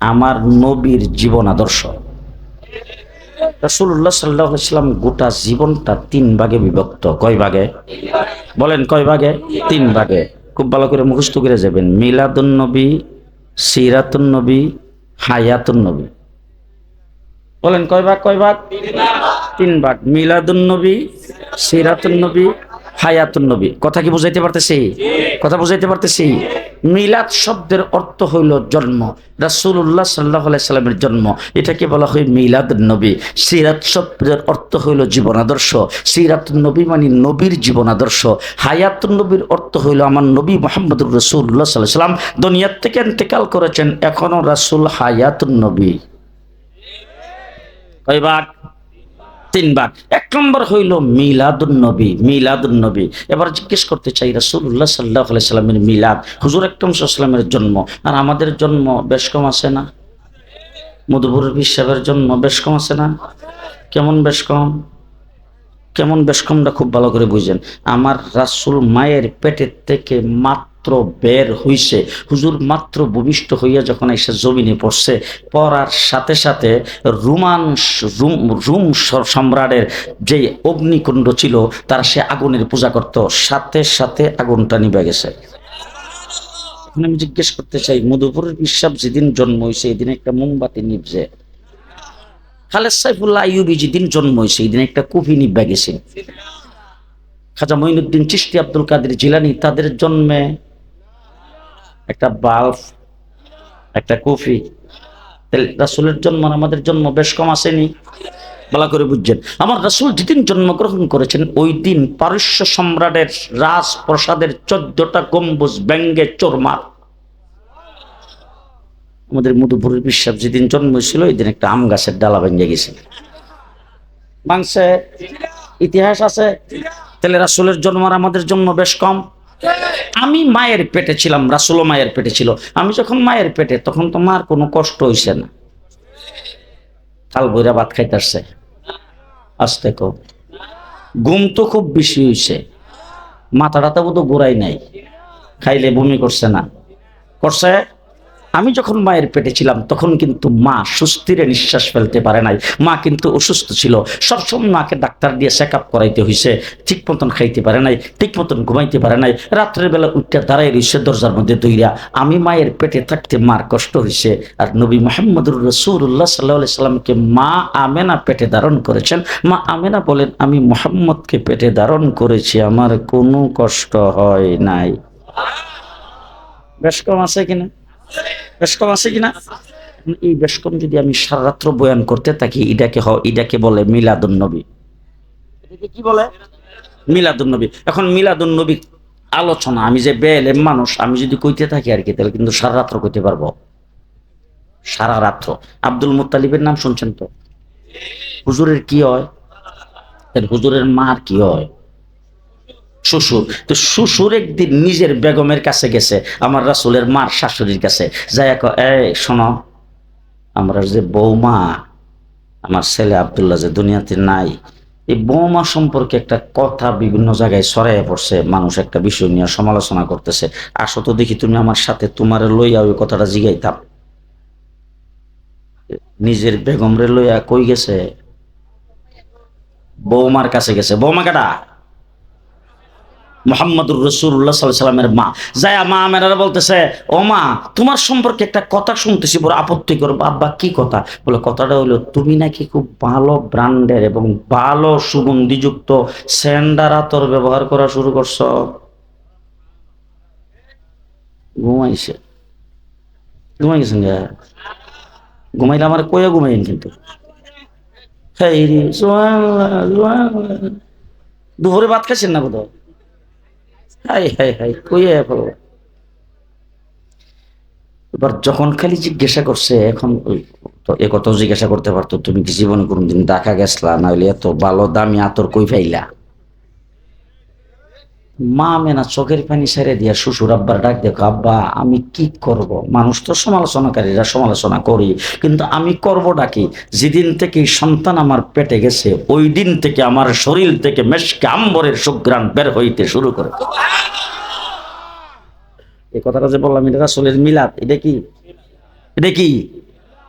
আমার নবীর জীবন আদর্শ। রাসূলুল্লাহ সাল্লাহ সাল্লাম গোটা জীবনটা তিন ভাগে বিভক্ত। কয় ভাগে? বলেন কয় ভাগে? তিন ভাগে। খুব ভালো করে মুখস্থ করে যাবেন। মিলাদুন নবী, সিরাতুন নবী, হায়াতুন নবী। বলেন কয় ভাগ কয় ভাগ। তিন ভাগ। মিলাদুন নবী, সিরাতুন নবী হায়াতুন নবী। কথা কি বুঝাইতে পারতেছি? কথা বুঝাইতে পারতেছি? মিলাদ শব্দের অর্থ হইল জন্ম। রাসূলুল্লাহ সাল্লাহ সাল্লামের জন্ম। এটাকে বলা হয় মিলাদ নবী। সিরাত শব্দের অর্থ হইল জীবন আদর্শ। সিরাত নবী মানে নবীর জীবন আদর্শ। হায়াতুন নবীর অর্থ হইল আমার নবী মোহাম্মদুর রসুল্লাহ সাল্লাহ সাল্লাম। দুনিয়ার থেকে ইন্তেকাল করেছেন এখনও রাসূল হায়াতুন নবী। কয় ভাগ তিন ভাগ এক নম্বর হইল মিলাদুন নবী মিলাদুন নবী। এবার জিজ্ঞেস করতে চাই, রাসূলুল্লাহ সাল্লাহ সাল্লামের মিলাদ, হুজুর আকরম সাল্লামের জন্ম। আর আমাদের জন্ম বেশ কম আছে না? মধুপুর সাহেবের জন্ম বেশ কম আছে না? কেমন বেশ কম? কেমন বেশ কমটা খুব ভালো করে বুঝেন। আমার রাসূল মায়ের পেটের থেকে মাত্র বের হইছে। হুজুর মাত্র ভূমিষ্ঠ হইয়া যখন এসে জমিনে পড়ছে, পড়ার সাথে সাথে রুমান রুম সম্রাটের যে অগ্নিকুণ্ড ছিল, তারা সে আগুনের পূজা করত। সাথে সাথে আগুনটা নিবে গেছে। আমি জিজ্ঞেস করতে চাই মধুপুরের বিশ্বাস যেদিন জন্ম হয়েছে এদিন একটা মোমবাতি নিভছে। খালেদ সাইফুল্লাহ আইয়ুবি যেদিন জন্ম হয়েছে এই দিন একটা কফি নিব্বা গেছে। খাজা মঈনুদ্দিন চিশতি আব্দুল কাদের জিলানি, তাদের জন্মে একটা বাল্ব, একটা কফি। রাসুলের জন্ম আমাদের জন্ম বেশ কম আসেনি। বলা করে বুঝছেন। আমার রাসুল যেদিন জন্মগ্রহণ করেছেন, ওই দিন পারস্য সম্রাটের রাজপ্রসাদের চোদ্দটা গম্বুজ ব্যঙ্গে চোরমার। আমাদের মধুপুরের বিশ্বাস যেদিন জন্ম ছিল ওই দিন একটা আম গাছের ডালা ভেঙে গেছে। মাংসে ইতিহাস আছে। তাহলে রাসুলের জন্ম আর আমাদের জন্ম বেশ কম। আমি মায়ের পেটে ছিলাম রাসুলো মায়ের পেটে ছিল। আমি যখন মায়ের পেটে, তখন তো মার কোনো কষ্ট হইছে না। কাল বইরা ভাত খাইতেছে। আসতে কো ঘুম তো খুব বেশি হইছে। মাথাটা তো বোধ গোড়াই নাই। খাইলে বমি করছে না। করছে? আমি যখন মায়ের পেটে ছিলাম, তখন কিন্তু মা সুস্থিরে নিঃশ্বাস ফেলতে পারে নাই। মা কিন্তু অসুস্থ ছিল। সবসময় মাকে ডাক্তার দিয়ে চেক আপ করাইতে হয়েছে ঠিক মতন খাইতে পারে নাই, ঠিক মতন ঘুমাইতে পারে নাই। রাত্রের বেলা উঠতে দাঁড়াই রয়েছে দরজার মধ্যে দইরা। আমি মায়ের পেটে থাকতে মার কষ্ট হয়েছে আর নবী মোহাম্মদুর রসুল্লাহ সাল্লাহ সাল্লামকে মা আমেনা পেটে ধারণ করেছেন। মা আমেনা বলেন, আমি মোহাম্মদকে পেটে ধারণ করেছি, আমার কোনো কষ্ট হয় নাই। বেশ কম আছে কিনা? বেশ কম আছে কিনা? এই বেশ কম যদি আমি সারা রাত্র বয়ান করতে থাকি, এটাকে এটাকে বলে মিলাদুন নবী। কি বলে? মিলাদুন নবী। এখন মিলাদুন নবী আলোচনা, আমি যে বেলে মানুষ, আমি যদি কইতে থাকি আর কি, তাহলে কিন্তু সারা রাত্র কইতে পারব। সারা রাত্র আব্দুল মুতালিবের নাম শুনছেন তো? হুজুরের কি হয়? হুজুরের মার কি হয়? শ্বশুর। তো শ্বশুর একদিন নিজের বেগমের কাছে গেছে, আমার রাসুলের মার শাশুড়ির কাছে। যাই এই, শোনো, আমরা যে বৌমা, আমার ছেলে আবদুল্লাহ যে দুনিয়াতে নাই, এই বৌমা সম্পর্কে একটা কথা বিভিন্ন জায়গায় ছড়াইয়া পড়ছে, মানুষ একটা বিষয় নিয়ে সমালোচনা করতেছে। আসো তো দেখি তুমি আমার সাথে তোমার লইয়া ওই কথাটা জিগাইতাম। নিজের বেগমরে লইয়া কই গেছে? বৌমার কাছে গেছে। বৌমা কাটা? মোহাম্মদুর রসুল্লাহ সাল্লামের মা। যায়া মা মেরারা বলতেছে, ও মা, তোমার সম্পর্কে একটা কথা শুনতেছি, বড় আপত্তি করো। আব্বা কি কথা? বলে, কথাটা হলো, তুমি নাকি খুব ভালো ব্র্যান্ডের এবং ভালো সুগন্ধিযুক্ত স্যান্ডার আতর ব্যবহার করা শুরু করছ। ঘুমাইছে। ঘুমাই গেছেন ঘুমাইলে আমার কয়ে ঘুমাইন কিন্তু। দুপুরে ভাত খাইছেন না বোধহয়? হাই হাই হাই, কইয়া এবার যখন খালি জিজ্ঞাসা করছে, এখন এ কত জিজ্ঞাসা করতে পারতো, তুমি কি জীবনে কোনোদিন দেখা গেছলা? না হইলে এত ভালো, দামি আতর কই পাইলা? মা মেনা চোখের পানি ছেড়ে দিয়া শ্বশুর আব্বার ডাক দেখো আব্বা, আমি কি করব? মানুষ তো সমালোচনাকারীরা সমালোচনা করি, কিন্তু আমি করব ডাকি যেদিন থেকে সন্তান আমার পেটে গেছে, ওই দিন থেকে আমার শরীর থেকে মেশকে আম্বরের সুগ্রাণ বের হইতে শুরু করে। এই কথাটা যে বললাম, এটা রাসূলের মিলাদ, এটা কি? এটা কি?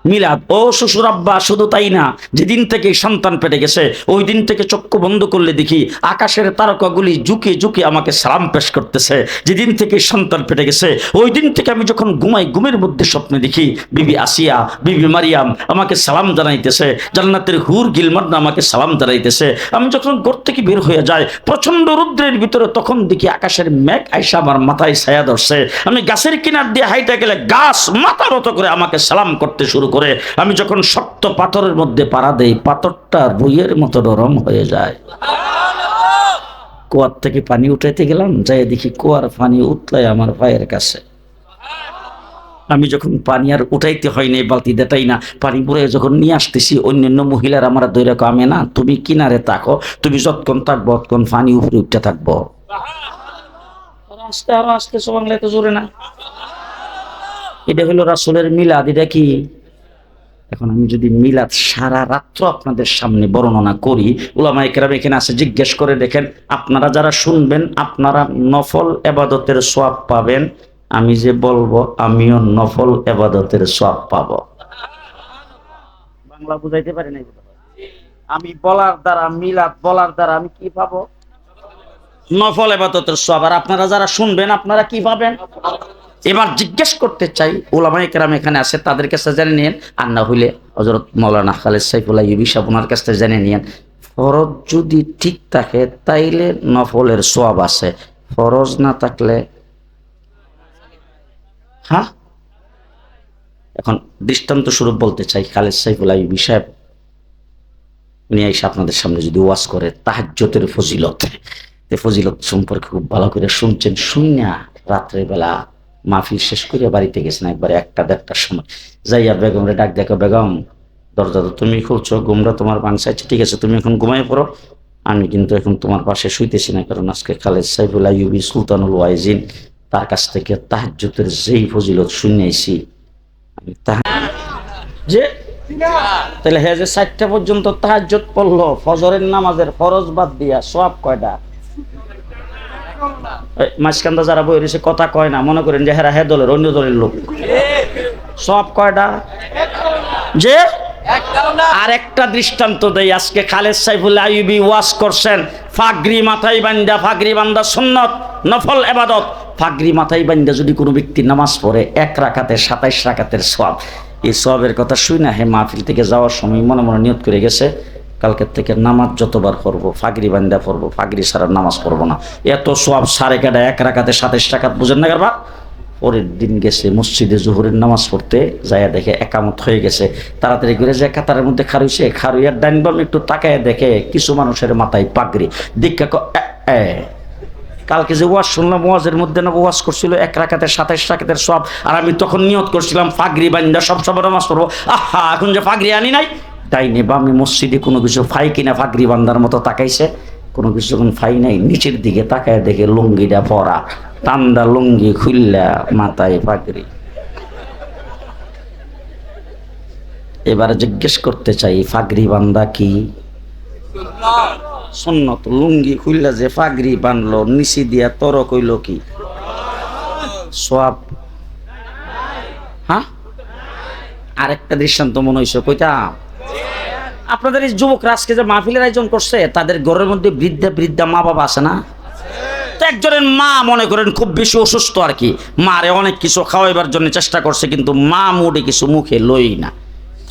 মিলাদ। ও শ্বশুর আব্বা শুধু তাই না, যেদিন থেকে সন্তান পেটে গেছে, ওই দিন থেকে চক্ষু বন্ধ করলে দেখি আকাশের তারকাগুলি ঝুঁকে ঝুঁকে আমাকে সালাম পেশ করতেছে। যেদিন থেকে সন্তান পেটে গেছে, ওই দিন থেকে আমি যখন ঘুমাই, ঘুমের মধ্যে স্বপ্নে দেখি, বিবি আসিয়া, বিবি মারিয়াম আমাকে সালাম জানাইতেছে, জান্নাতের হুর গিলমার্না আমাকে সালাম জানাইতেছে। আমি যখন ঘর থেকে বের হয়ে যাই প্রচণ্ড রুদ্রের ভিতরে তখন দেখি আকাশের মেঘ আইসা আমার মাথায় ছায়া ধরছে। আমি গাছের কিনার দিয়ে হাইটা গেলে গাছ মাথা মতো করে আমাকে সালাম করতে শুরু করে আমি যখন শক্ত পাথরের মধ্যে পাড়া দেই, পাথরটা রুইয়ের মতো নরম হয়ে যায়। কুয়ার থেকে পানি উঠাইতে গেলাম যাই দেখি কুয়ার পানি উতলায় আমার পায়ের কাছে। আমি যখন পানি আর উঠাইতে হয় নাই, বালতি দেটাই না, পানি পুরে যখন নিয়ে আসতেছি, অন্যান্য মহিলার আমার দৈরা কামে না তুমি কিনারে তাকো তুমি যতক্ষণ থাকব, ততক্ষণ পানি উপরে উঠতে থাকব। আস্তে আরও আস্তে সোবাংলা এত জোরে না। এটা হলো রাসুলের মিলাদ, এটা কি? এখন আমি যদি মিলাদ সারা রাত্র আপনাদের সামনে বর্ণনা করি ওলামা একরাম এখানে আছে জিজ্ঞেস করে দেখেন, আপনারা যারা শুনবেন, আপনারা নফল এবাদতের সোয়াব পাবেন। আমি যে বলব, আমিও নফল এবাদতের সোয়াব পাবো। বাংলা বুঝাইতে পারি নাই আমি বলার দ্বারা, মিলাদ বলার দ্বারা আমি কি পাবো? নফল এবাদতের সোয়াব আর আপনারা যারা শুনবেন, আপনারা কি পাবেন? এবার জিজ্ঞেস করতে চাই ওলামাই কেরাম এখানে আছে, তাদের কাছে জেনে নিন আর না হইলে হজরত মৌলানা খালেদ সাইফুল্লাহ ইবি সাহেব ওনার কাছ থেকে জেনে নিন ফরজ যদি ঠিক থাকে, তাইলে নফলের সোয়াব আছে। ফরজ না থাকলে হ্যাঁ? এখন দৃষ্টান্ত স্বরূপ বলতে চাই, খালেদ সাইফুল্লাহ ইবি সাহেব উনি এসে আপনাদের সামনে যদি ওয়াজ করে তাহাজ্যতের ফজিলত। ফজিলত সম্পর্কে খুব ভালো করে শুনছেন, শুনিয়া রাত্রেবেলা মাহফিল শেষ করে বাড়িতে গেছেন একবারে একটা দেড়টার সময়। যাইয়া বেগমরে ডাক দেখো, বেগম, দরজা তো তুমি খুলছো ঘুমরা তোমার বাংসাইছে ঠিক আছে, তুমি এখন ঘুমাই পড়ো। আমি কিন্তু এখন তোমার পাশে শুইতেছি না, কারণ আজকে খালেদ সাইফুল আইবি সুলতানুল ওয়াইজিন, তার কাছ থেকে তাহাজ্যতের যেই ফজিলত শুনিয়েছি আমি তাহা যে, তাহলে হ্যাঁ যে চারটা পর্যন্ত তাহাজ্জত পড়ল, ফজরের নামাজের ফরজ বাদ দিয়া সব কয়টা? এই মাঝখানটা যারা বই রয়েছে কথা কয় না মনে করেন যে হেরা হে দলের অন্য দলের লোক। সব কয়টা? যে? আর একটা দৃষ্টান্ত দেই আজকে খালেদ সাইফুল আইবি ওয়াজ করছেন ফাগরি মাথায় বান্দা ফাগরি বান্দা সুন্নত নফল এবাদত। ফাগরি মাথায় বান্দা যদি কোনো ব্যক্তি নামাজ পড়ে এক রাকাতে সাতাইশ রাকাতের সব এই সবের কথা শুই না হে মাহফিল থেকে যাওয়ার সময় মনে মনে নিয়ত করে গেছে কালকের থেকে নামাজ যতবার পড়ব, ফাগরি বান্দা পড়ব, ফাগরি সারা নামাজ পড়ব না। এত সব সাড়ে কাটা, এক রাকাতে সাতাইশ টাকাত বুঝেন না কারবা পরের দিন গেছে মসজিদে জোহরের নামাজ পড়তে, যাইয়া দেখে একামত হয়ে গেছে। তাড়াতাড়ি করে যে কাতারের মধ্যে খারুইছে খারুইয়ার ডাইন বাম একটু তাকায় দেখে কিছু মানুষের মাথায় পাগড়ি। দীক্ষা। কালকে যে ওয়াজ শুনলাম, ওয়াজের মধ্যে না ওয়াজ করছিল, এক রাখাতে সাতাইশ রাখাতের সব আর আমি তখন নিয়ত করছিলাম, ফাগরি বান্দা সব সব নামাজ পড়ব। আহা, এখন যে ফাগরি আনি নাই। ডাইনে বামে মসজিদে কোনো কিছু ফাই কিনা ফাগরি বান্দার মতো তাকাইছে, কোনো কিছু যখন ফাই নাই, নিচের দিকে তাকায় দেখে লুঙ্গিটা পরা টান্দা লুঙ্গি খুললা মাথায় পাগড়ি এবারে জিজ্ঞেস করতে চাই, ফাগরি বান্দা কি? সুন্নত, লুঙ্গি খুললা যে ফাগরি বানলো, নিচি দিয়া তর কইল কি? সোয়াব। হ্যাঁ? আরেকটা দৃষ্টান্ত মনে হয়েছে কইতা আপনাদের এই যুবকরা আজকে যে মাহফিলের আয়োজন করছে, তাদের ঘরের মধ্যে বৃদ্ধা বৃদ্ধা মা বাবা আছে না? একজনের মা মনে করেন খুব বেশি অসুস্থ আর কি। মারে অনেক কিছু খাওয়াইবার জন্য চেষ্টা করছে, কিন্তু মা মুডে কিছু মুখে লই না।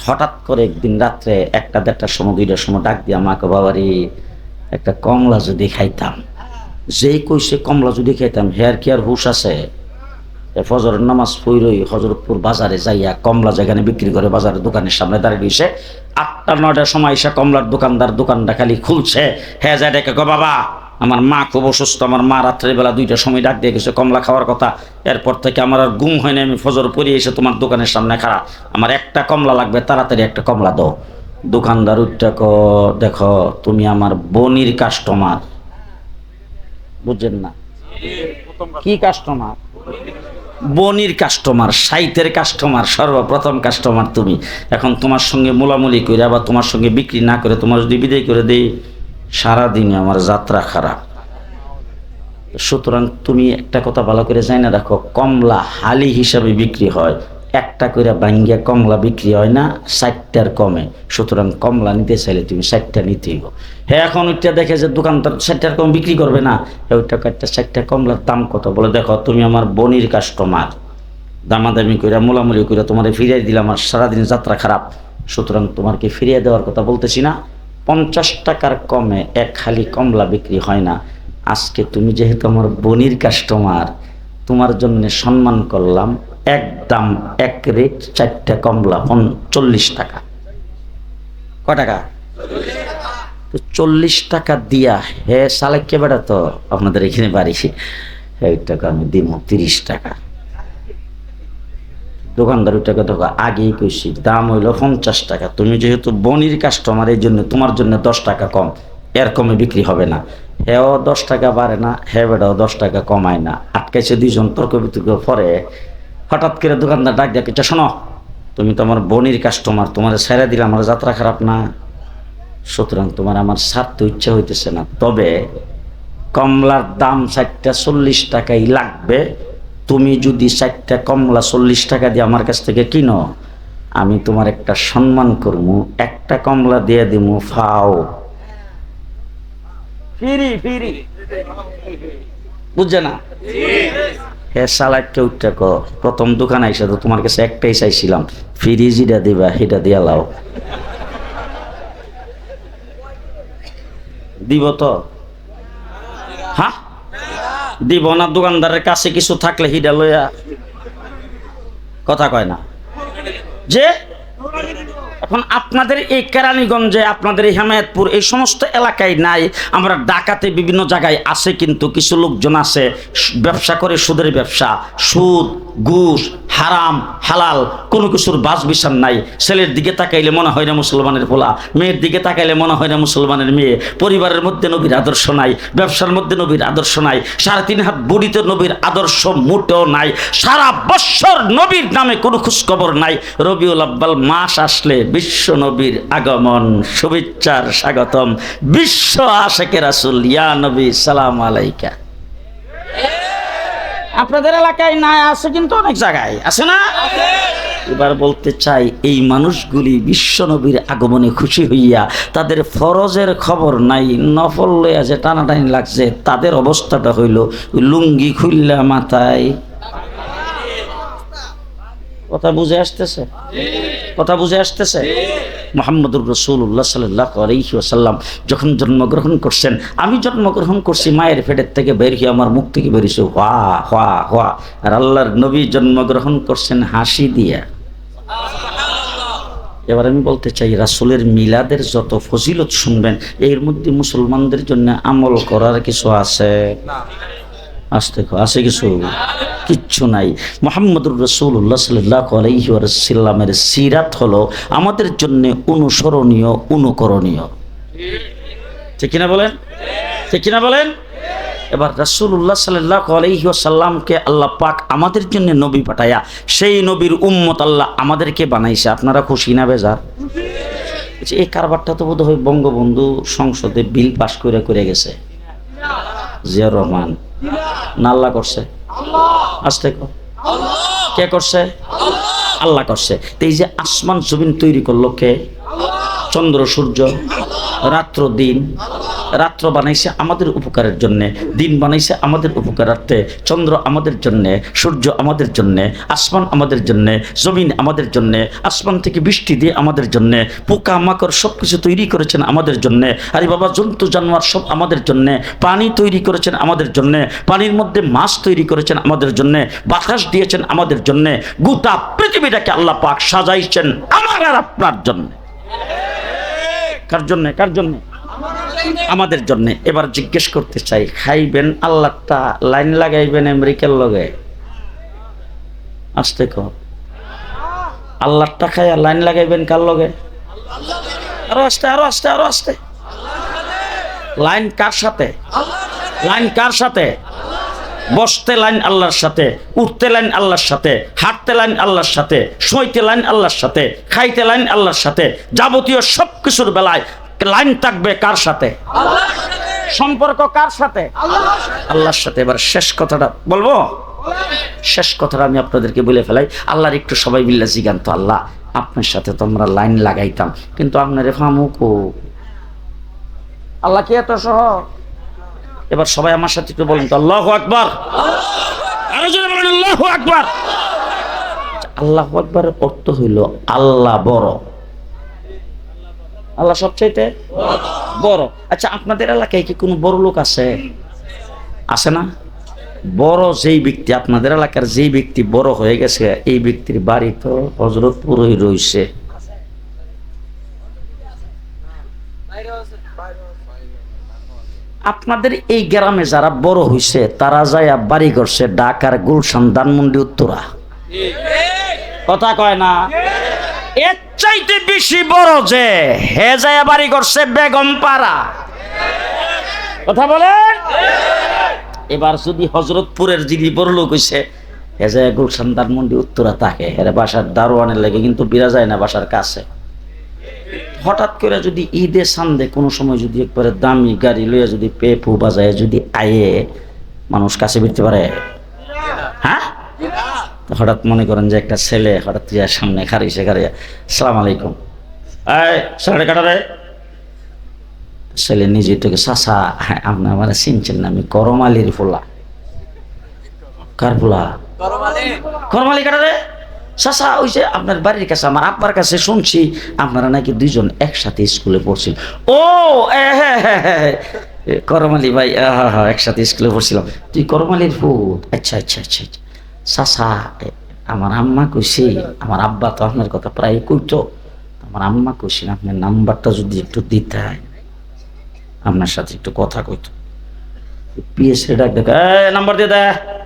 হঠাৎ করে একদিন রাত্রে একটা দেড়টার সময়, দুইটার সময় ডাক দিয়া মাকে, বাবারি, একটা কমলা যদি খাইতাম। যেই কইছে কমলা যদি খাইতাম, হেয়ার কেয়ার হুশ আছে? ফজরের নামাজ পইরই হজরতপুর বাজারে যাইয়া কমলা যেখানে বিক্রি করে বাজারের দোকানের সামনে দাঁড়িয়ে দিয়েছে আটটা নয়টার সময় এসে কমলার দোকানদার দোকানটা খালি খুলছে। হ্যাঁ যায় ডেকে গো বাবা আমার মা খুব অসুস্থ আমার মা রাত্রেবেলা দুইটার সময় ডাক দিয়ে গেছে কমলা খাওয়ার কথা। এরপর থেকে আমার আর গুম হয়নি আমি ফজর পড়ে এসে তোমার দোকানের সামনে খারাপ আমার একটা কমলা লাগবে তাড়াতাড়ি একটা কমলা দাও। দোকানদার উঠটা ক দেখো তুমি আমার বনির কাস্টমার বুঝছেন না? কি কাস্টমার বনির কাস্টমার সাইতের কাস্টমার সর্বপ্রথম কাস্টমার তুমি। এখন তোমার সঙ্গে মোলামুলি করে আবার তোমার সঙ্গে বিক্রি না করে তোমার যদি বিদায় করে দেই সারাদিনে আমার যাত্রা খারাপ। সুতরাং তুমি একটা কথা ভালো করে জানা দেখো কমলা হালি হিসাবে বিক্রি হয়। একটা করে বাঙ্গিয়া কমলা বিক্রি হয় না, ষাটটার কমে। সুতরাং কমলা নিতে চাইলে তুমি ষাটটা নিতেই হ্যাঁ এখন ওইটা দেখে যে দোকানদার ষাটটার কম বিক্রি করবে না ওইটা একটা ষাটটা কমলার দাম কত? বলে, দেখো, তুমি আমার বনির কাস্টমার দামাদামি কইরা, মোলামুলি কইরা তোমারে ফিরিয়ে দিলাম আমার সারাদিন যাত্রা খারাপ। সুতরাং তোমাকে ফিরিয়ে দেওয়ার কথা বলতেছি না। পঞ্চাশ টাকার কমে এক খালি কমলা বিক্রি হয় না। আজকে তুমি যেহেতু আমার বনির কাস্টমার তোমার জন্য সম্মান করলাম এক দাম এক রেট চারটা কমলা চল্লিশ টাকা। ক টাকা? চল্লিশ টাকা দিয়া হে সালে কে বেড়া তো? আপনাদের এখানে বাড়ি এই টাকা আমি দিব তিরিশ টাকা। দোকানদার টাকা দেখো আগেই কইছি দাম হইল পঞ্চাশ টাকা। তুমি যেহেতু বনির কাস্টমার এই জন্য তোমার জন্য দশ টাকা কম। এর কমে বিক্রি হবে না। হেও দশ টাকা বাড়ে না হে বেটাও দশ টাকা কমায় না। আটকাইছে দুইজন তর্ক বিতর্ক পরে হঠাৎ করে দোকানদার ডাক দেখে শোনো, তুমি তো আমার বনির কাস্টমার তোমার ছেড়ে দিলে আমার যাত্রা খারাপ না। সুতরাং তোমার আমার ছাড়তে ইচ্ছা হইতেছে না। তবে কমলার দাম ষাটটা চল্লিশ টাকাই লাগবে। তুমি যদি ষাটটা কমলা চল্লিশ টাকা দিয়ে আমার কাছ থেকে কিনো, আমি তোমার একটা সম্মান করব একটা কমলা দিয়ে দিমু, ফাও। ফিরি ফিরি। বুঝছে না? হে সালাদ কেউ কো। প্রথম দোকান আইসা তো তোমার কাছে একটাই চাইছিলাম ফিরি যেটা দিবা, সেটা দিয়া লাও। দিব তো? হ্যাঁ? দিব না, দোকানদারের কাছে কিছু থাকলে হিডা লইয়া। কথা কয় না। যে? এখন আপনাদের এই কেরানীগঞ্জে, আপনাদের এই হেমায়তপুর, এই সমস্ত এলাকায় নাই। আমরা ডাকাতে বিভিন্ন জায়গায় আছে, কিন্তু কিছু লোকজন আছে, ব্যবসা করে সুদের ব্যবসা। সুদ, ঘুষ হারাম, হালাল, কোনো কিছুর বাস বিচার নাই। ছেলের দিকে তাকাইলে মনে হয় না মুসলমানের পোলা মেয়ের দিকে তাকাইলে মনে হয় না মুসলমানের মেয়ে। পরিবারের মধ্যে নবীর আদর্শ নাই, ব্যবসার মধ্যে নবীর আদর্শ নাই, সাড়ে তিন হাত বুড়িতে নবীর আদর্শ মোটেও নাই, সারা বৎসর নবীর নামে কোনো খোঁজখবর নাই। রবিউল আব্বাল মাস আসলে বিশ্ব নবীর আগমন। শুভেচ্ছার স্বাগতম। বিশ্ব আশেকে রাসুল। ইয়া নবী, সালাম আলাইকা। আপনাদের এলাকায় নাই আছে কিন্তু অনেক জায়গায়। আছে না? এবার বলতে চাই এই মানুষগুলি বিশ্বনবীর আগমনে খুশি হইয়া তাদের ফরজের খবর নাই নফল লইয়া যে টানাটানি লাগছে তাদের অবস্থাটা হইল লুঙ্গি খুললা মাথায়। কথা বুঝে আসতেছে? কথা বুঝে আসতেছে? মোহাম্মদুর রসুল্লাহ সাল্লাহ আলহি আসাল্লাম যখন জন্মগ্রহণ করছেন, আমি জন্মগ্রহণ করছি মায়ের পেটের থেকে বের হয়ে আমার মুখ থেকে বেরিয়েছে হওয়া হওয়া হওয়া আর আল্লাহর নবী জন্মগ্রহণ করছেন হাসি দিয়া। এবার আমি বলতে চাই, রাসুলের মিলাদের যত ফজিলত শুনবেন, এর মধ্যে মুসলমানদের জন্য আমল করার কিছু আছে? আসতে আছে কিছু? কিচ্ছু নাই। মোহাম্মদুর রসুল্লাহ সাল্লাহ আলহিসাল্লামের সিরাত হলো আমাদের জন্য অনুসরণীয়, অনুকরণীয়। ঠিক কিনা বলেন? ঠিক কিনা বলেন? এবার রাসূলুল্লাহ সাল্লাহ আলহিসাল্লামকে আল্লাহ পাক আমাদের জন্য নবী পাঠায়া, সেই নবীর উম্মত আল্লাহ আমাদেরকে বানাইছে। আপনারা খুশি না বেজার? এই কারবারটা তো বোধ হয় বঙ্গবন্ধু সংসদে বিল পাশ করে করে গেছে। জিয়াউর রহমান। না আল্লাহ করছে। আসতে কে? করছে? আল্লাহ করছে। তো এই যে আসমান জমিন তৈরি করল কে? চন্দ্র, সূর্য, রাত্র, দিন। রাত্র বানাইছে আমাদের উপকারের জন্য, দিন বানাইছে আমাদের উপকারার্থে, চন্দ্র আমাদের জন্য, সূর্য আমাদের জন্য, আসমান আমাদের জন্য, জমিন আমাদের জন্য, আসমান থেকে বৃষ্টি দিয়ে আমাদের জন্য, পোকা, মাকড় সব কিছু তৈরি করেছেন আমাদের জন্য। আরে বাবা, জন্তু, জানোয়ার সব আমাদের জন্য, পানি তৈরি করেছেন আমাদের জন্য, পানির মধ্যে মাছ তৈরি করেছেন আমাদের জন্য, বাতাস দিয়েছেন আমাদের জন্য, গোটা পৃথিবীটাকে আল্লাহ পাক সাজাইছেন আমার আর আপনার জন্য। কার জন্য? কার জন্য? আমাদের জন্য। এবার জিজ্ঞেস করতে চাই, খাইবেন আল্লাহটা, লাইন লাগাইবেন আমেরিকার লগে? আসতে কো। আল্লাহটা খাইয়া লাইন লাগাইবেন কার লগে? আরও আসতে আরও আসতে আরও আসতে। লাইন কার সাথে? লাইন কার সাথে? বসতে লাইন আল্লাহর সাথে, উঠতে লাইন আল্লাহর সাথে, হাঁটতে লাইন আল্লাহর সাথে, শোইতে লাইন আল্লাহর সাথে, খাইতে লাইন আল্লাহর সাথে, যাবতীয় সব কিছুর বেলায় লাইন থাকবে কার সাথে? সম্পর্ক কার সাথে? আল্লাহর সাথে। এবার শেষ কথাটা বলব? শেষ কথাটা আমি আপনাদেরকে বলে ফেলাই। আল্লাহর একটু সবাই মিল্লা জিগান তো আল্লাহ, আপনার সাথে তো আমরা লাইন লাগাইতাম, কিন্তু আপনার ফামুকো। আল্লাহ কি এত সহ এবার সবাই আমার সাথে একটু বলেন তো, আল্লাহ আকবার। আল্লাহ আকবার। আল্লাহ আকবরের অর্থ হইল আল্লাহ বড়। আল্লাহ সবচাইতে বড়। আচ্ছা আপনাদের এলাকায় কি কোনো বড় লোক আছে? আছে না? বড় যেই ব্যক্তি, আপনাদের এলাকার যেই ব্যক্তি বড় হয়ে গেছে, এই ব্যক্তির বাড়ি তো হজরতপুরই রয়েছে। আপনাদের এই গ্রামে যারা বড় হইছে, তারা যায় বাড়ি করছে ঢাকার গুলশান, ধানমন্ডি, উত্তরা। কথা কয় না? এর চাইতে বেশি বড় যে হে যায় বাড়ি করছে বেগম পাড়া। কথা বলেন? এবার যদি হজরতপুরের যিনি বড় লোক হইছে, হে যায় গুলশান, ধানমন্ডি, উত্তরা থাকে হেরে বাসার দারোয়ানের লেগে কিন্তু বিরা যায় না বাসার কাছে। হঠাৎ করে যদি ঈদে সান্দে কোনো সময় যদি একবারে দামি গাড়ি লইয়া যদি পে ফু বাজায় যদি আয়ে মানুষ কাছে ফিরতে পারে? হ্যাঁ? হঠাৎ মনে করেন যে একটা ছেলে হঠাৎ ইয়া সামনে খারিছে খারিয়া সালাম আলাইকুম। এই ছেলেটা কাটা রে? ছেলে নিজে তোকে চাষা হ্যাঁ আপনি আমার চিনছেন না আমি করমালির ফোলা। কার ফোলা? করমালি কাটা রে? চাষা ওই যে আপনার বাড়ির কাছে আমার আব্বার কাছে শুনছি আপনারা নাকি দুইজন একসাথে স্কুলে পড়ছেন ও হ্যাঁ, হ্যাঁ, হ্যাঁ, করমালি ভাই হ্যাঁ, হ্যাঁ, একসাথে স্কুলে পড়ছিলাম। তুই করমালির ফুট আচ্ছা আচ্ছা আচ্ছা আচ্ছা। চাষা আমার আম্মা কইছি আমার আব্বা তো আপনার কথা প্রায় কইতো। আমার আম্মা কইছেন আপনার নাম্বারটা যদি একটু দিতে হয় আপনার সাথে একটু কথা কইতো। পিএসসি ডাক দেখ নাম্বার দিয়ে দেয়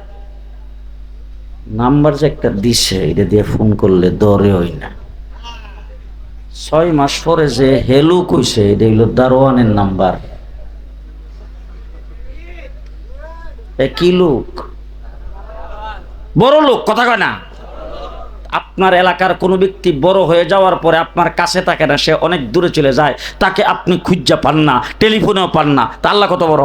নাম্বার যে একটা দিছে, এটা দিয়ে ফোন করলে দরে হই না। ছয় মাস পরে যে হেলু কইছে, এটা হইল দারোয়ানের নাম্বার। কি লোক? বড় লোক, কথা কয় না। আপনার এলাকার কোনো ব্যক্তি বড় হয়ে যাওয়ার পরে আপনার কাছে থাকে না, সে অনেক দূরে চলে যায়। তাকে আপনি খুঁজা পান না, টেলিফোনেও পান না। তা আল্লাহ কত বড়?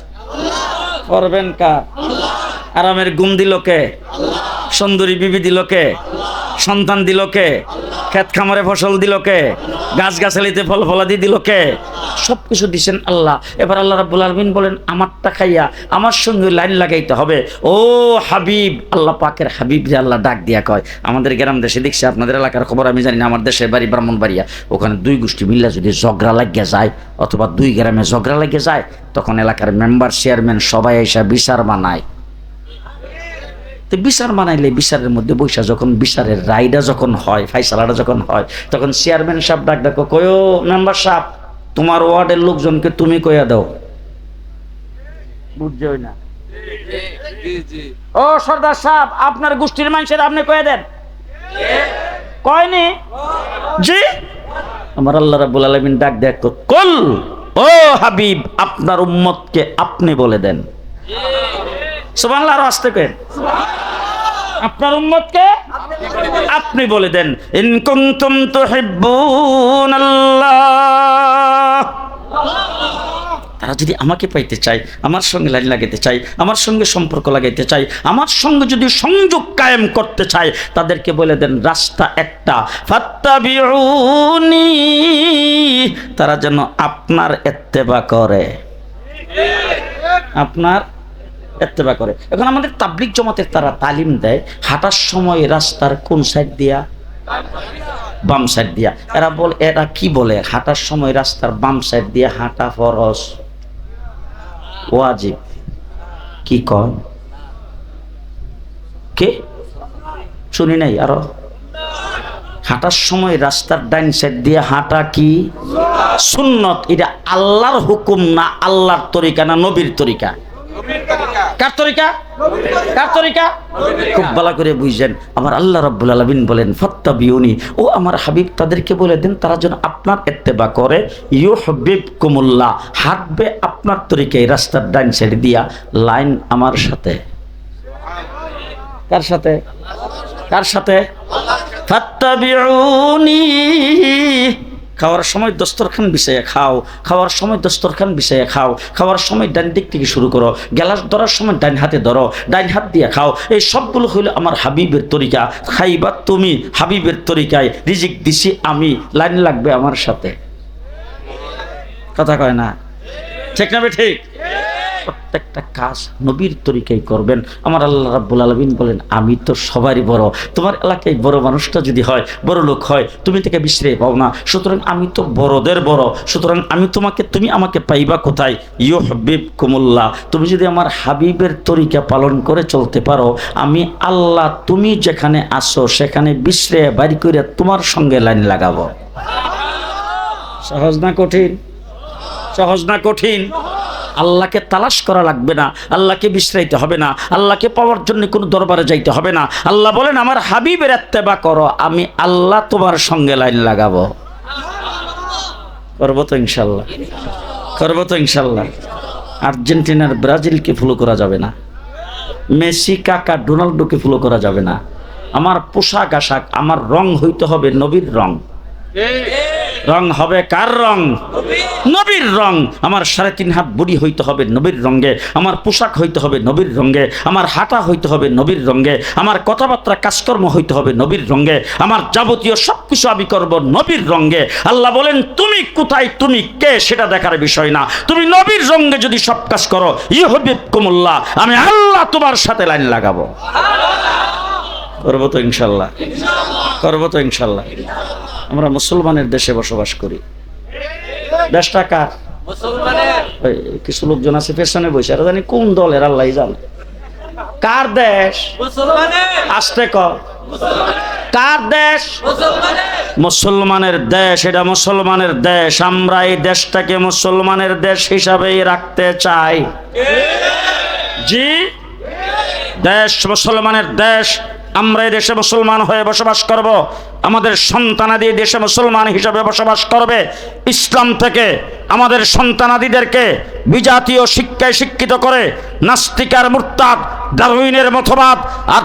করবেন কার? আরামের গুম দিল কে? সুন্দরী বিবি দিল কে? সন্তান দিল কে? ক্ষেত খামারে ফসল দিল কে? গাছ গাছালিতে ফল ফলাদি দিল কে? সব কিছু দিছেন আল্লাহ। এবার আল্লাহ রাব্বুল আলমিন বলেন, আমারটা খাইয়া আমার সঙ্গে লাইন লাগাইতে হবে। ও হাবিব, আল্লাহ পাকের হাবিব যে আল্লাহ ডাক দিয়া কয়। আমাদের গ্রাম দেশে দেখছি, আপনাদের এলাকার খবর আমি জানি না, আমার দেশের বাড়ি ব্রাহ্মণবাড়িয়া। ওখানে দুই গোষ্ঠী মিল্লা যদি ঝগড়া লাগিয়ে যায়, অথবা দুই গ্রামে ঝগড়া লাগিয়ে যায়, তখন এলাকার মেম্বার, চেয়ারম্যান সবাই এসে বিচার বানায়। তো বিচার মানাইলে বিচারের মধ্যে বৈশা যখন বিচারের রায়টা যখন হয়, ফাইসালাটা যখন হয়, তখন চেয়ারম্যান সাহেব ডাক ডাকো কয়ো মেম্বার সাহেব, তোমার ওয়ার্ডের লোকজনকে তুমি কইয়া দাও। বুঝছে না। ও সর্দার সাহেব, আপনার গোষ্ঠীর মানুষের আপনি কয়ে দেন। কয়নি? জি? আমার আল্লাহ রাব্বুল আলামিন ডাক দেখ কল, ও হাবিব, আপনার উম্মতকে আপনি বলে দেন। সুবহানাল্লাহ আরও আসতে কেন আপনার আপনি বলে দেন, ইন কুনতুম তুহিব্বুনাল্লাহ। তারা যদি আমাকে পাইতে চায়, আমার সঙ্গে লাইন লাগাইতে চায়, আমার সঙ্গে সম্পর্ক লাগাইতে চায়, আমার সঙ্গে যদি সংযোগ কায়েম করতে চায়, তাদেরকে বলে দেন, রাস্তা একটা। ফাত্তাবিউনি, তারা যেন আপনার এত্তেবা করে। আপনার এত্তেবা করে। এখন আমাদের তাবলিক জমাতের তারা তালিম দেয়, হাঁটার সময় রাস্তার কোন সাইড দিয়া? বাম সাইড দিয়া। এরা বল এরা কি বলে? হাঁটার সময় রাস্তার বাম সাইড দিয়ে হাঁটা ফরজ। ওয়াজিব। কি কয়? কে? শুনি নাই আরও। হাঁটার সময় রাস্তার ডাইন সাইড দিয়ে হাঁটা কি? সুন্নত। এটা আল্লাহর হুকুম না আল্লাহর তরিকা না নবীর তরিকা। কার তরিকা? কার তরিকা? খুব ভালো করে বুঝছেন আমার আল্লাহ রাব্বুল আলামিন বলেন ফত্তা বিউনি ও আমার হাবিব তাদেরকে বলে দেন, তারা যেন আপনার এত্তেবা করে ইউ হবিব কুমুল্লাহ হাঁটবে আপনার তরিকায়, রাস্তার ডাইন সাইড দিয়া লাইন আমার সাথে। কার সাথে? কার সাথে? ফাত্তাবিউনি খাওয়ার সময় দস্তরখান বিছাইয়া খাও, খাওয়ার সময় দস্তরখান বিছাইয়া খাও, খাওয়ার সময় ডান দিক থেকে শুরু করো গ্যালাস ধরার সময় ডাইন হাতে ধরো ডাইন হাত দিয়ে খাও, এই সবগুলো হইল আমার হাবিবের তরিকা। খাইবা তুমি হাবিবের তরিকায়, রিজিক দিছি আমি, লাইন লাগবে আমার সাথে। কথা কয় না? ঠিক না ঠিক? প্রত্যেকটা কাজ নবীর তরিকায় করবেন। আমার আল্লাহ রাব্বুল আলমিন বলেন, আমি তো সবারই বড়। তোমার এলাকায় বড় মানুষটা যদি হয়, বড় লোক হয়, তুমি থেকে বিশ্রে পাও না। সুতরাং আমি তো বড়দের বড়। সুতরাং আমি তোমাকে, তুমি আমাকে পাইবা কোথায়? ইউ হাবিব কুমুল্লাহ তুমি যদি আমার হাবিবের তরিকা পালন করে চলতে পারো, আমি আল্লাহ তুমি যেখানে আসো সেখানে বিশ্রে বাড়ি করে তোমার সঙ্গে লাইন লাগাবো। সহজ না কঠিন? সহজ না কঠিন? আল্লাহকে তালাশ করা লাগবে না, আল্লাহকে বিশ্রাইতে হবে না, আল্লাহকে পাওয়ার জন্য কোনো দরবারে যাইতে হবে না। আল্লাহ বলেন, আমার হাবিবের এত্তেবা করো, আমি আল্লাহ তোমার সঙ্গে লাইন লাগাবো। করব তো ইনশাল্লাহ। করব তো ইনশাল্লাহ। আর্জেন্টিনার ব্রাজিলকে ফলো করা যাবে না। মেসি, কাকা ডোনাল্ডোকে ফলো করা যাবে না। আমার পোশাক আশাক, আমার রং হইতে হবে নবীর রং। রং হবে কার রং? নবীর রং। আমার সাড়ে তিন হাত বুড়ি হইতে হবে নবীর রঙে, আমার পোশাক হইতে হবে নবীর রঙে, আমার হাঁটা হইতে হবে নবীর রঙে, আমার কথাবার্তা কাজকর্ম হইতে হবে নবীর রঙে, আমার যাবতীয় সব কিছু আমি করব নবীর রঙে। আল্লাহ বলেন, তুমি কোথায়, তুমি কে, সেটা দেখার বিষয় না। তুমি নবীর রঙে যদি সব কাজ করো ই হবে কুমুল্লাহ আমি আল্লাহ তোমার সাথে লাইন লাগাবো। করব তো ইনশাল্লাহ। করব তো ইনশাল্লাহ। আমরা মুসলমানের দেশে বসবাস করি। দেশটা কার? কিছু লোকজন আছে, পেছনে বসে। আর জানি কোন দলের, আল্লাহ জানে। কার দেশ? আসতে কার দেশ? মুসলমানের দেশ, এটা মুসলমানের দেশ। আমরা এই দেশটাকে মুসলমানের দেশ হিসাবেই রাখতে চাই। জি? দেশ, মুসলমানের দেশ। আমরা দেশে মুসলমান হয়ে বসবাস করব। আমাদের সন্তানাদি দেশে মুসলমান হিসাবে বসবাস করবে। ইসলাম থেকে আমাদের সন্তানাদিদেরকে বিজাতীয় শিক্ষায় শিক্ষিত করে নাস্তিকার মুরতাদ, ডারউইনের মতবাদ, আর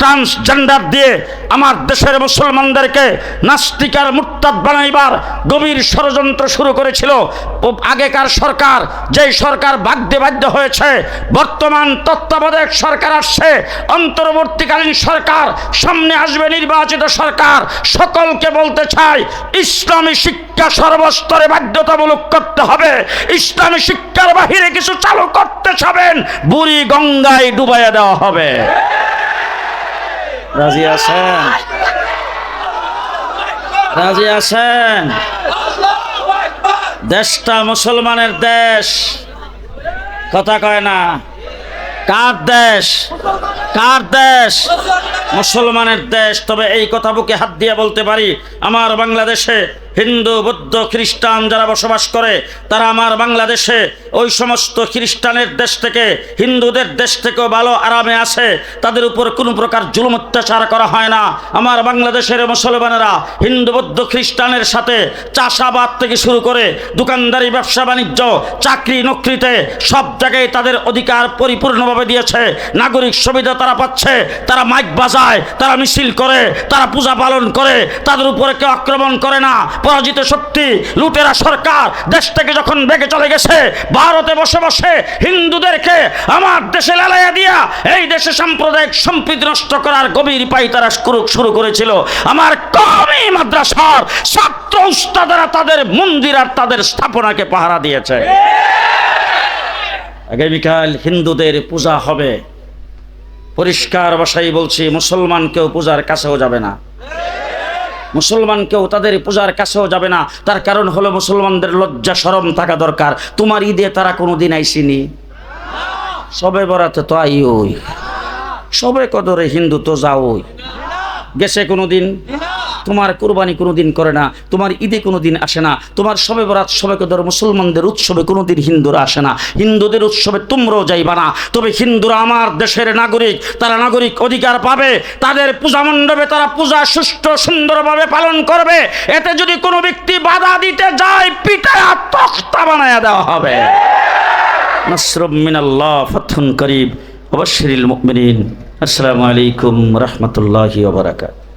ট্রান্সজেন্ডার দিয়ে আমার দেশের মুসলমানদেরকে নাস্তিকার মুরতাদ বানাইবার গভীর ষড়যন্ত্র শুরু করেছিল। আগেকার সরকার, যেই সরকার বাধ্য বাধ্য হয়েছে, বর্তমান তত্ত্বাবধায়ক সরকার আসছে, অন্তর্বর্তীকালীন সরকার, সামনে আসবে নির্বাচিত সরকার, সকলকে বলতে চাই, ইসলামী শিক্ষা সর্বস্তরে বাধ্যতামূলক করতে হবে। ইসলামী শিক্ষার বাহিরে কিছু চালু করতে চাবেন, বুড়ি গঙ্গায় ডুবাইয়া দেওয়া হবে। রাজি আছেন? রাজি আছেন? দেশটা মুসলমানের দেশ। কথা কয় না। কার দেশ? কার দেশ? মুসলমানের দেশ। তবে এই কথা বুকে হাত দিয়ে বলতে পারি, আমার বাংলাদেশে হিন্দু, বৌদ্ধ, খ্রিস্টান যারা বসবাস করে, তারা আমার বাংলাদেশে ওই সমস্ত খ্রিস্টানের দেশ থেকে, হিন্দুদের দেশ থেকেও ভালো আরামে আছে। তাদের উপর কোনো প্রকার জুলুম অত্যাচার করা হয় না। আমার বাংলাদেশের মুসলমানেরা হিন্দু, বৌদ্ধ, খ্রিস্টানের সাথে চাষাবাদ থেকে শুরু করে দোকানদারি, ব্যবসা, বাণিজ্য, চাকরি, নকরিতে সব জায়গায় তাদের অধিকার পরিপূর্ণভাবে দিয়েছে। নাগরিক সুবিধা তারা পাচ্ছে, তারা মাইক বাজায়, তারা মিছিল করে, তারা পূজা পালন করে, তাদের উপরে কেউ আক্রমণ করে না। পরাজিত শক্তি, লুটেরা সরকার, দেশ থেকে যখন বেগে চলে গেছে, ভারতে বসে বসে হিন্দুদেরকে আমার দেশে লালাইয়া দিয়া এই দেশে সাম্প্রদায়িক সম্প্রীতি নষ্ট করার গভীর পাই তারা শুরু করেছিল। আমার কমই মাদ্রাসার ছাত্র উস্তাদারা তাদের মন্দির আর তাদের স্থাপনাকে পাহারা দিয়েছে। আগামীকাল হিন্দুদের পূজা হবে। পরিষ্কার ভাষাই বলছি মুসলমান কেউ পূজার কাছেও যাবে না। মুসলমান কেউ তাদের পূজার কাছেও যাবে না। তার কারণ হলো মুসলমানদের লজ্জা সরম থাকা দরকার। তোমার ঈদে তারা কোনো দিন আইসিনি। সবে বরাতে তো আই ওই। সবে কদরে হিন্দু তো যাও গেছে কোনো কোনোদিন? তোমার কোরবানি কোনোদিন করে না, তোমার ঈদে কোনোদিন আসে না, তোমার সবে বরাত সবে কদর মুসলমানদের উৎসবে কোনোদিন হিন্দুরা আসে না। হিন্দুদের উৎসবে তোমরাও যাইবা না, তবে হিন্দুরা আমার দেশের নাগরিক, তারা নাগরিক অধিকার পাবে, তাদের পূজা মণ্ডপে তারা পূজা সুষ্ঠু সুন্দরভাবে পালন করবে, এতে যদি কোনো ব্যক্তি বাধা দিতে যায়, পিটায়া তক্তা বানায়া দেওয়া হবে। নসরুম মিনাল্লাহ, ফাতহুন করিব ওবাশশিরিল মুমিনিন। আসসালামু আলাইকুম রহমতুল্লাহি ওয়া বারাকাতুহু।